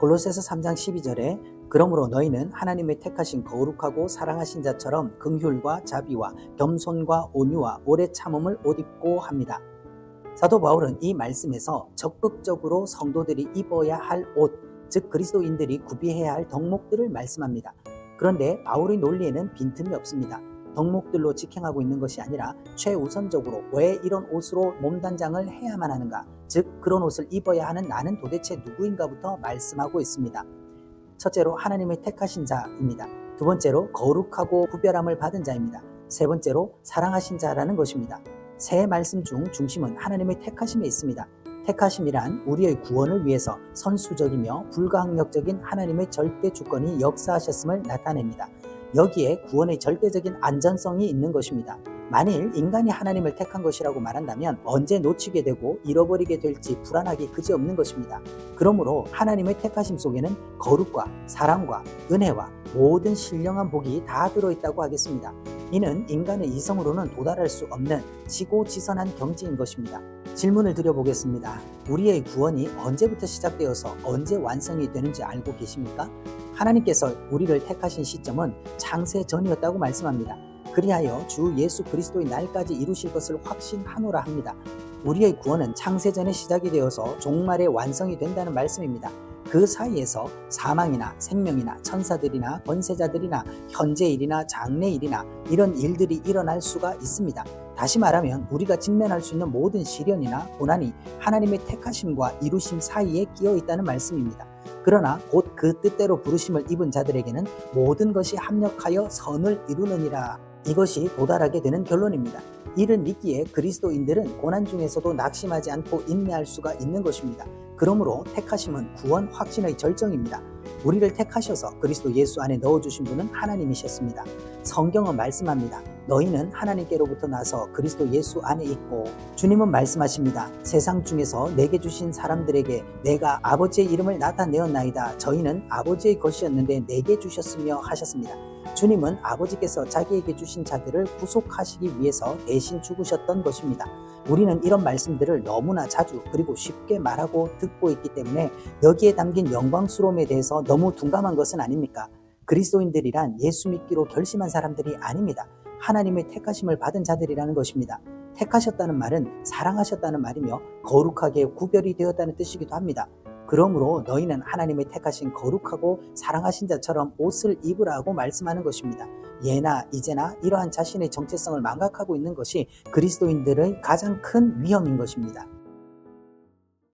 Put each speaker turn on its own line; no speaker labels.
골로새서 3장 12절에 그러므로 너희는 하나님의 택하신 거룩하고 사랑하신 자처럼 긍휼과 자비와 겸손과 온유와 오래 참음을 옷 입고 합니다. 사도 바울은 이 말씀에서 적극적으로 성도들이 입어야 할 옷, 즉 그리스도인들이 구비해야 할 덕목들을 말씀합니다. 그런데 바울의 논리에는 빈틈이 없습니다. 덕목들로 직행하고 있는 것이 아니라 최우선적으로 왜 이런 옷으로 몸단장을 해야만 하는가, 즉 그런 옷을 입어야 하는 나는 도대체 누구인가부터 말씀하고 있습니다. 첫째로 하나님의 택하신 자입니다. 두 번째로 거룩하고 구별함을 받은 자입니다. 세 번째로 사랑하신 자라는 것입니다. 세 말씀 중 중심은 하나님의 택하심에 있습니다. 택하심이란 우리의 구원을 위해서 선수적이며 불가항력적인 하나님의 절대 주권이 역사하셨음을 나타냅니다. 여기에 구원의 절대적인 안전성이 있는 것입니다. 만일 인간이 하나님을 택한 것이라고 말한다면 언제 놓치게 되고 잃어버리게 될지 불안하기 그지없는 것입니다. 그러므로 하나님의 택하심 속에는 거룩과 사랑과 은혜와 모든 신령한 복이 다 들어있다고 하겠습니다. 이는 인간의 이성으로는 도달할 수 없는 지고지선한 경지인 것입니다. 질문을 드려보겠습니다. 우리의 구원이 언제부터 시작되어서 언제 완성이 되는지 알고 계십니까? 하나님께서 우리를 택하신 시점은 창세 전이었다고 말씀합니다. 그리하여 주 예수 그리스도의 날까지 이루실 것을 확신하노라 합니다. 우리의 구원은 창세 전에 시작이 되어서 종말에 완성이 된다는 말씀입니다. 그 사이에서 사망이나 생명이나 천사들이나 권세자들이나 현재 일이나 장래 일이나 이런 일들이 일어날 수가 있습니다. 다시 말하면 우리가 직면할 수 있는 모든 시련이나 고난이 하나님의 택하심과 이루심 사이에 끼어 있다는 말씀입니다. 그러나 곧 그 뜻대로 부르심을 입은 자들에게는 모든 것이 합력하여 선을 이루느니라. 이것이 도달하게 되는 결론입니다. 이를 믿기에 그리스도인들은 고난 중에서도 낙심하지 않고 인내할 수가 있는 것입니다. 그러므로 택하심은 구원 확신의 절정입니다. 우리를 택하셔서 그리스도 예수 안에 넣어주신 분은 하나님이셨습니다. 성경은 말씀합니다. 너희는 하나님께로부터 나서 그리스도 예수 안에 있고 주님은 말씀하십니다. 세상 중에서 내게 주신 사람들에게 내가 아버지의 이름을 나타내었나이다. 저희는 아버지의 것이었는데 내게 주셨으며 하셨습니다. 주님은 아버지께서 자기에게 주신 자들을 구속하시기 위해서 대신 죽으셨던 것입니다. 우리는 이런 말씀들을 너무나 자주 그리고 쉽게 말하고 듣고 있기 때문에 여기에 담긴 영광스러움에 대해서 너무 둔감한 것은 아닙니까? 그리스도인들이란 예수 믿기로 결심한 사람들이 아닙니다. 하나님의 택하심을 받은 자들이라는 것입니다. 택하셨다는 말은 사랑하셨다는 말이며 거룩하게 구별이 되었다는 뜻이기도 합니다. 그러므로 너희는 하나님의 택하신 거룩하고 사랑하신 자처럼 옷을 입으라고 말씀하는 것입니다. 예나 이제나 이러한 자신의 정체성을 망각하고 있는 것이 그리스도인들의 가장 큰 위험인 것입니다.